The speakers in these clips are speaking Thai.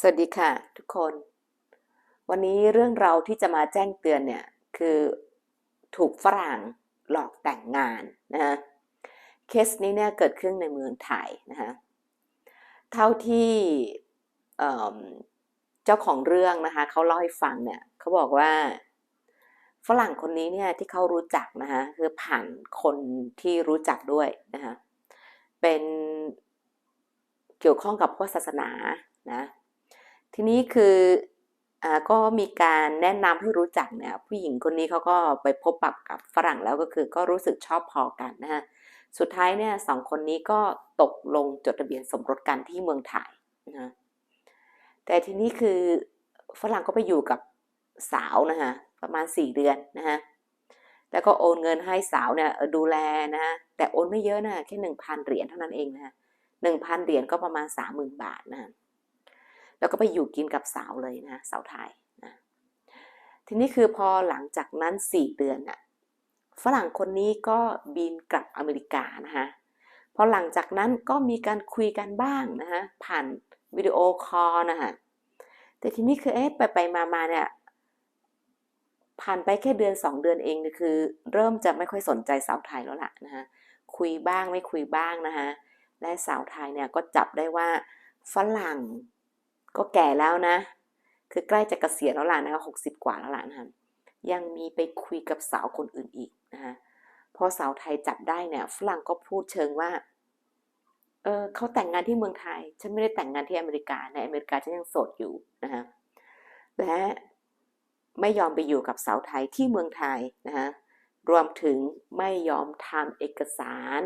สวัสดีค่ะ ทุกคน วันนี้เรื่องเราที่จะมาแจ้งเตือนเนี่ยคือถูกฝรั่งหลอกแต่งงานนะฮะเคสนี้เนี่ยเกิดขึ้นในเมืองไทยนะฮะเท่าที่เอิ่มเจ้าของเรื่องนะคะเขาเล่าให้ฟังเนี่ยเขาบอกว่าฝรั่งคนนี้เนี่ยที่เขารู้จักนะคะคือผ่านคนที่รู้จักด้วยนะคะเป็นเกี่ยวข้องกับพวกศาสนานะ ทีนี้คืออ่าก็มีการแนะนำให้รู้จักเนี่ยผู้หญิงคนนี้เขาก็ไปพบปรับกับฝรั่งแล้วก็คือก็รู้สึกชอบพอกันนะฮะสุดท้ายเนี่ยสองคนนี้ก็ตกลงจดทะเบียนสมรสกันที่เมืองไทยนะแต่ทีนี้คือฝรั่งก็ไปอยู่กับสาวนะฮะประมาณสี่เดือนนะฮะแล้วก็โอนเงินให้สาวเนี่ยดูแลนะฮะแต่โอนไม่เยอะนะแค่หนึ่งพันเหรียญเท่านั้นเองนะฮะหนึ่งพันเหรียญก็ประมาณสามหมื่นบาทนะฮะ แล้วก็ไปอยู่กินกับสาวเลยนะสาวไทยนะทีนี้คือพอหลังจากนั้นสี่เดือนน่ะฝรั่งคนนี้ก็บินกลับอเมริกานะคะพอหลังจากนั้นก็มีการคุยกันบ้างนะคะผ่านวิดีโอคอลนะคะแต่ทีนี้คือเอ๊ะไปไปมามาเนี่ยผ่านไปแค่เดือนสองเดือนเองคือ เริ่มจะไม่ค่อยสนใจสาวไทยแล้วล่ะนะคะคุยบ้างไม่คุยบ้างนะคะและสาวไทยเนี่ยก็จับได้ว่าฝรั่ง ก็แก่แล้วนะ คือใกล้จะเกษียณแล้วล่ะนะคะหกสิบกว่าแล้วล่ะนะคะยังมีไปคุยกับสาวคนอื่นอีกนะคะพอสาวไทยจับได้เนี่ยฝรั่งก็พูดเชิงว่า เออเขาแต่งงานที่เมืองไทย ฉันไม่ได้แต่งงานที่อเมริกาในอเมริกาฉันยังโสดอยู่นะคะและไม่ยอมไปอยู่กับสาวไทยที่เมืองไทยนะคะรวมถึงไม่ยอมทำเอกสาร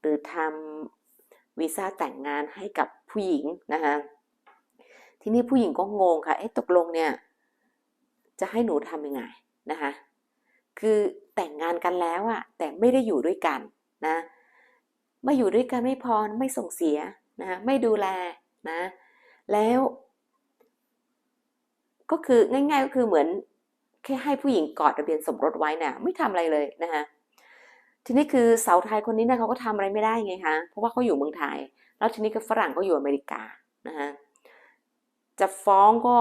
หรือทำวีซ่าแต่งงานให้กับผู้หญิงนะคะ ทีนี้ผู้หญิงก็งงค่ะเอ๊ะตกลงเนี่ย จะให้หนูทำยังไงนะคะ คือแต่งงานกันแล้วอะแต่ไม่ได้อยู่ด้วยกันนะไม่อยู่ด้วยกันไม่พอไม่ส่งเสียนะไม่ดูแลนะ แล้ว ก็คือง่ายๆก็คือเหมือนแค่ให้ผู้หญิงกอดทะเบียนสมรสไว้น่ะไม่ทำอะไรเลยนะคะทีนี้คือสาวไทยคนนี้นะเขาก็ทำอะไรไม่ได้ไงคะเพราะว่าเขาอยู่เมืองไทย แล้วทีนี้ก็ฝรั่งก็อยู่อเมริกานะคะ จะฟ้องก็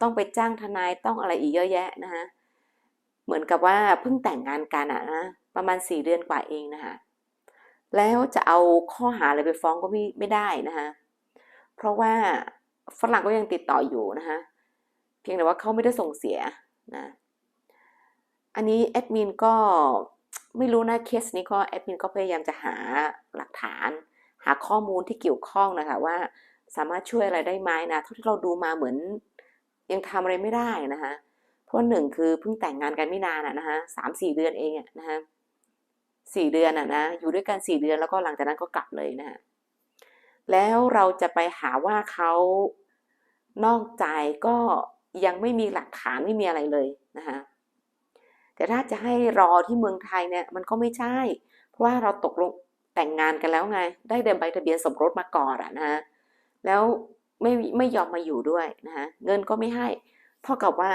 ต้องไปจ้างทนายต้องอะไรอีกเยอะแยะนะคะเหมือนกับว่าเพิ่งแต่งงานกันอะนะประมาณสี่เดือนกว่าเองนะคะแล้วจะเอาข้อหาอะไรไปฟ้องก็ไม่ไม่ได้นะคะเพราะว่าฝรั่งก็ยังติดต่ออยู่นะคะเพียงแต่ว่าเขาไม่ได้ส่งเสียนะอันนี้แอดมินก็ไม่รู้นะเคสนี้ก็แอดมินก็พยายามจะหาหลักฐาน หาข้อมูลที่เกี่ยวข้องนะคะว่า สามารถช่วยอะไรได้ไหมนะเท่าที่เราดูมาเหมือน ยังทำอะไรไม่ได้นะคะเพราะหนึ่งคือเพิ่งแต่งงานกันไม่นานอะนะคะสามสี่เดือนเองอะนะคะสี่เดือนอะนะอยู่ด้วยกันสี่เดือนแล้วก็หลังจากนั้นก็กลับเลยนะแล้วเราจะไปหาว่าเขานอกใจก็ยังไม่มีหลักฐานไม่มีอะไรเลยนะคะแต่ถ้าจะให้รอที่เมืองไทยเนี่ยมันก็ไม่ใช่ เพราะว่าเราตกลงแต่งงานกันแล้วไง ได้เดินใบทะเบียนสมรสมาก่อนอะนะ แล้วไม่ไม่ยอมมาอยู่ด้วยนะคะเงินก็ไม่ให้เท่ากับว่า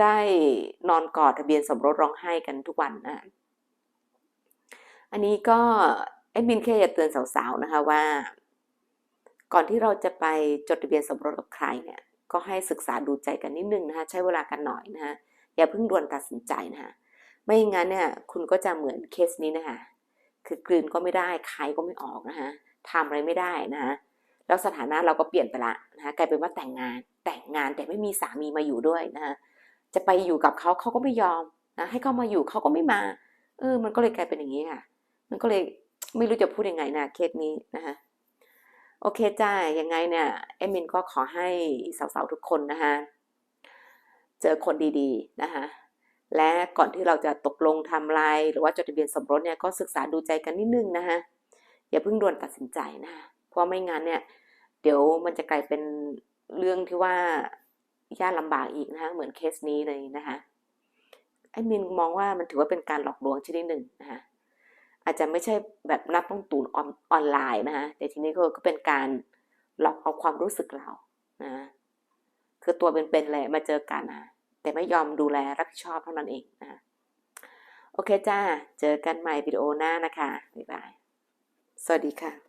ได้นอนกอดทะเบียนสมรสร้องไห้กันทุกวันนะอันนี้ก็แอดมินแค่อยากเตือนสาวๆนะคะว่า ก่อนที่เราจะไปจดทะเบียนสมรสกับใครเนี่ยก็ให้ศึกษาดูใจกันนิดนึงนะคะใช้เวลากันหน่อยนะคะอย่าเพิ่งด่วนตัดสินใจนะคะไม่อย่างนั้นเนี่ยคุณก็จะเหมือนเคสนี้นะคะคือกลืนก็ไม่ได้คายก็ไม่ออกนะคะทำอะไรไม่ได้นะคะ แล้วสถานะเราก็เปลี่ยนไปละนะคะกลายเป็นว่าแต่งงานแต่งงานแต่ไม่มีสามีมาอยู่ด้วยนะคะจะไปอยู่กับเขาเขาก็ไม่ยอมนะให้เขามาอยู่เขาก็ไม่มาเออมันก็เลยกลายเป็นอย่างนี้ค่ะ มันก็เลยไม่รู้จะพูดยังไงนะเคสนี้นะคะโอเคจ้ายังไงเนี่ยเอมินก็ขอให้สาวๆทุกคนนะคะเจอคนดีๆนะคะและก่อนที่เราจะตกลงทำลายหรือว่าจดทะเบียนสมรสเนี่ยก็ศึกษาดูใจกันนิดนึงนะคะอย่าเพิ่งด่วนตัดสินใจนะเพราะไม่งั้นเนี่ย เดี๋ยวมันจะกลายเป็นเรื่องที่ว่ายากลำบากอีกนะคะเหมือนเคสนี้เลยนะคะไอ้มินมองว่ามันถือว่าเป็นการหลอกลวงชนิดหนึ่งนะคะอาจจะไม่ใช่แบบนับต้องตูนออนออนไลน์นะคะแต่ทีนี้ก็เป็นการหลอกเอาความรู้สึกเรานะคือตัวเป็นๆเลยมาเจอกันนะแต่ไม่ยอมดูแลรับผิดชอบเท่านั้นเองนะโอเคจ้า เจอกันใหม่วิดีโอหน้านะคะ บ๊ายบาย สวัสดีค่ะ